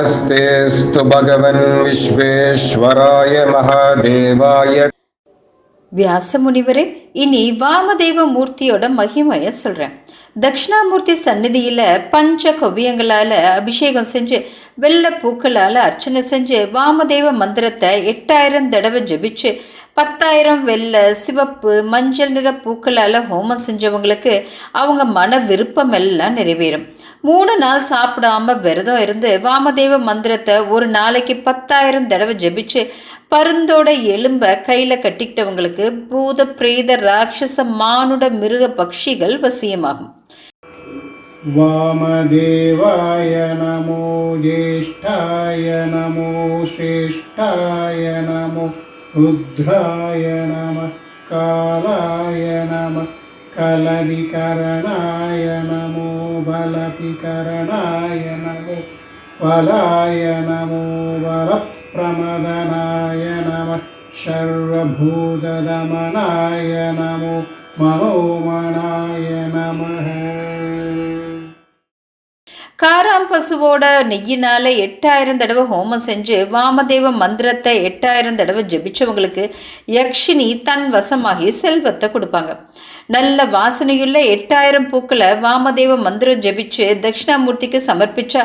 नमस्तेऽस्तु भगवन् विश्वेश्वराय महादेवाय வியாச முனிவரே இனி வாமதேவ மூர்த்தியோட மகிமைய சொல்கிறேன் தட்சிணாமூர்த்தி சந்நிதியில் பஞ்ச கவ்யங்களால் அபிஷேகம் செஞ்சு வெள்ளை பூக்களால் அர்ச்சனை செஞ்சு வாமதேவ மந்திரத்தை எட்டாயிரம் தடவை ஜபிச்சு பத்தாயிரம் வெள்ளை சிவப்பு மஞ்சள் நிற பூக்களால் ஹோமம் செஞ்சவங்களுக்கு அவங்க மன விருப்பம் எல்லாம் நிறைவேறும். மூணு நாள் சாப்பிடாம விரதம் இருந்து வாமதேவ மந்திரத்தை ஒரு நாளைக்கு பத்தாயிரம் தடவை ஜபிச்சு பருந்தோட எலும்பை கையில் கட்டிக்கிட்டவங்களுக்கு பூத பிரேத ராட்சச மானுட மிருக பக்ஷிகள் வசியமாகும். वामदेवाय नमो ज्येष्ठाय नमो श्रेष्ठाय नमो रुद्राय नमः कालाय नमः कलविकरणाय नमो बलपिकरणाय नमो बलाय नमो बलप्रमदनाय नमः सर्वभूतदमनाय नमो मनोमनाय नमः காராம் பசுவோட நெய்யினால எட்டாயிரம் தடவை ஹோமம் செஞ்சு வாமதேவ மந்திரத்தை எட்டாயிரம் தடவை ஜெபிச்சவங்களுக்கு யக்ஷினி தன் வசமாகி செல்வத்தை கொடுப்பாங்க. நல்ல வாசனையுள்ள எட்டாயிரம் பூக்களை வாமதேவ மந்திரம் ஜெபிச்சு தட்சிணாமூர்த்திக்கு சமர்ப்பிச்சா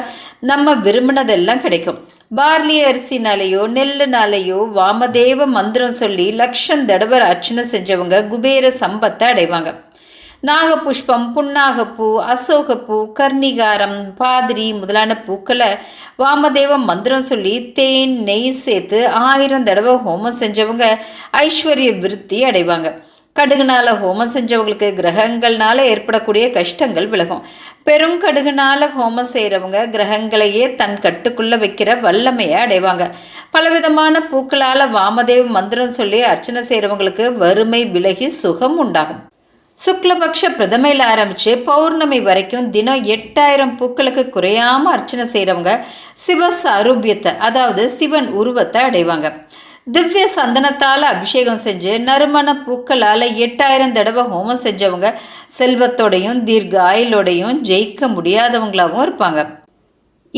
நம்ம விரும்பினதெல்லாம் கிடைக்கும். பார்லி அரிசினாலேயோ நெல்லுனாலேயோ வாமதேவ மந்திரம் சொல்லி லட்சம் தடவை அர்ச்சனை செஞ்சவங்க குபேர சம்பத்தை அடைவாங்க. நாகபுஷ்பம் புன்னாகப்பூ அசோகப்பூ கர்ணிகாரம் பாதிரி முதலான பூக்களை வாமதேவ மந்திரம் சொல்லி தேன் நெய் சேர்த்து ஆயிரம் தடவை ஹோமம் செஞ்சவங்க ஐஸ்வர்ய விருத்தி அடைவாங்க. கடுகுனால ஹோமம் செஞ்சவங்களுக்கு கிரகங்கள்னால ஏற்படக்கூடிய கஷ்டங்கள் விலகும். பெரும் கடுகுனால ஹோமம் செய்கிறவங்க கிரகங்களையே தன் கட்டுக்குள்ளே வைக்கிற வல்லமையை அடைவாங்க. பலவிதமான பூக்களால் வாமதேவ மந்திரம் சொல்லி அர்ச்சனை செய்கிறவங்களுக்கு வறுமை விலகி சுகம் உண்டாகும். சுக்லபக்ஷ பிரதமையில் ஆரம்பித்து பௌர்ணமி வரைக்கும் தினம் எட்டாயிரம் பூக்களுக்கு குறையாமல் அர்ச்சனை செய்கிறவங்க சிவ சாரூபியத்தை அதாவது சிவன் உருவத்தை அடைவாங்க. திவ்ய சந்தனத்தால் அபிஷேகம் செஞ்சு நறுமண பூக்களால் எட்டாயிரம் தடவை ஹோமம் செஞ்சவங்க செல்வத்தோடையும் தீர்க்க ஆயுளோடையும் ஜெயிக்க முடியாதவங்களாகவும் இருப்பாங்க.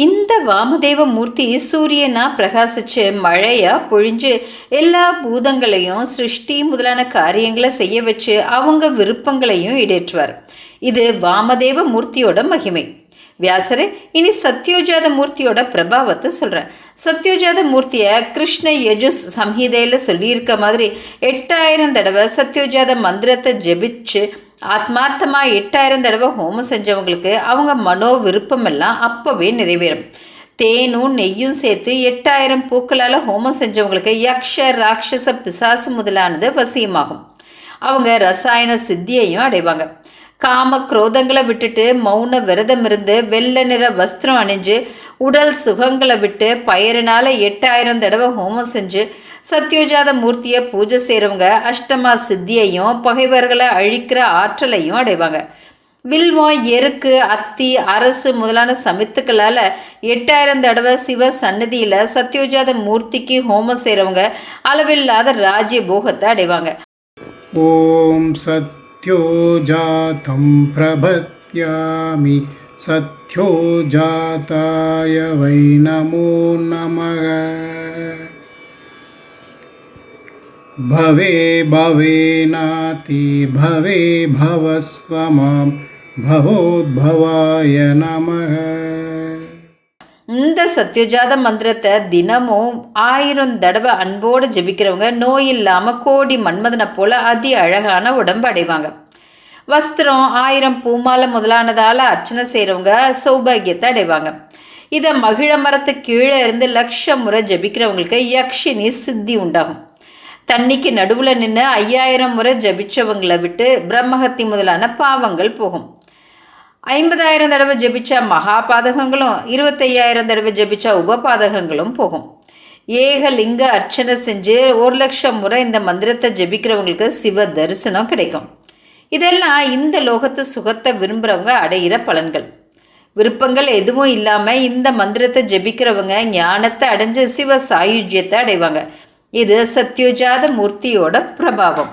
இந்த வாமதேவ மூர்த்தி சூரியனா பிரகாசிச்சு மழையா பொழிஞ்சு எல்லா பூதங்களையும் சிருஷ்டி முதலான காரியங்களை செய்ய வச்சு அவங்க விருப்பங்களையும் இடேற்றுவார் இது வாமதேவ மூர்த்தியோட மகிமை. வியாசரே இனி சத்யோஜாத மூர்த்தியோட பிரபாவத்தை சொல்கிறேன் சத்யோஜாத மூர்த்தியை கிருஷ்ண யஜுஸ் சம்ஹிதையில் சொல்லியிருக்க மாதிரி எட்டாயிரம் தடவை சத்யோஜாத மந்திரத்தை ஜெபிச்சு ஆத்மார்த்தமாக எட்டாயிரம் தடவை ஹோமம் செஞ்சவங்களுக்கு அவங்க மனோ விருப்பமெல்லாம் அப்போவே நிறைவேறும். தேனும் நெய்யும் சேர்த்து எட்டாயிரம் பூக்களால் ஹோமம் செஞ்சவங்களுக்கு யக்ஷ ராட்சச பிசாசு முதலானது வசியமாகும். அவங்க ரசாயன சித்தியையும் அடைவாங்க. காம குரோதங்களை விட்டுட்டு மௌன விரதம் இருந்து வெள்ளை நிற வஸ்திரம் அணிஞ்சு உடல் சுகங்களை விட்டு பயிரினால் எட்டாயிரம் தடவை ஹோமம் செஞ்சு சத்யோஜாத மூர்த்தியை பூஜை செய்கிறவங்க அஷ்டமா சித்தியையும் பகைவர்களை அழிக்கிற ஆற்றலையும் அடைவாங்க. வில்வம் எருக்கு அத்தி அரசு முதலான சமித்துக்களால் எட்டாயிரம் தடவை சிவ சன்னதியில் சத்யோஜாத மூர்த்திக்கு ஹோமம் செய்கிறவங்க அளவில்லாத ராஜ்ய போகத்தை அடைவாங்க சத் ॐ सत्योजातं प्रभत्यामि। सत्योजाताय वै नमो नमः। भवे भवेनाति भवे भवस्व मां। भवोद्भवाय नमः இந்த சத்யோஜாத மந்திரத்தை தினமும் ஆயிரம் தடவை அன்போடு ஜெபிக்கிறவங்க நோய் இல்லாமல் கோடி மன்மதனை போல அதி அழகான உடம்பு அடைவாங்க. வஸ்திரம் ஆயிரம் பூமாலை முதலானதால் அர்ச்சனை செய்கிறவங்க சௌபாகியத்தை அடைவாங்க. இதை மகிழ மரத்து கீழே இருந்து லட்சம் முறை ஜபிக்கிறவங்களுக்கு யக்ஷினி சித்தி உண்டாகும். தண்ணிக்கு நடுவில் நின்று ஐயாயிரம் முறை ஜபிச்சவங்களை விட்டு பிரம்மஹத்தி முதலான பாவங்கள் போகும். ஐம்பதாயிரம் தடவை ஜெபிச்சா மகா பாதகங்களும் இருபத்தையாயிரம் தடவை ஜெபிச்சா உபபாதகங்களும் போகும். ஏக லிங்க அர்ச்சனை செஞ்சு ஒரு லட்சம் முறை இந்த மந்திரத்தை ஜெபிக்கிறவங்களுக்கு சிவ தரிசனம் கிடைக்கும். இதெல்லாம் இந்த லோகத்து சுகத்தை விரும்புகிறவங்க அடையிற பலன்கள். விருப்பங்கள் எதுவும் இல்லாமல் இந்த மந்திரத்தை ஜெபிக்கிறவங்க ஞானத்தை அடைஞ்சு சிவ சாயுஜ்யத்தை அடைவாங்க. இது சத்யோஜாத மூர்த்தியோட பிரபாவம்.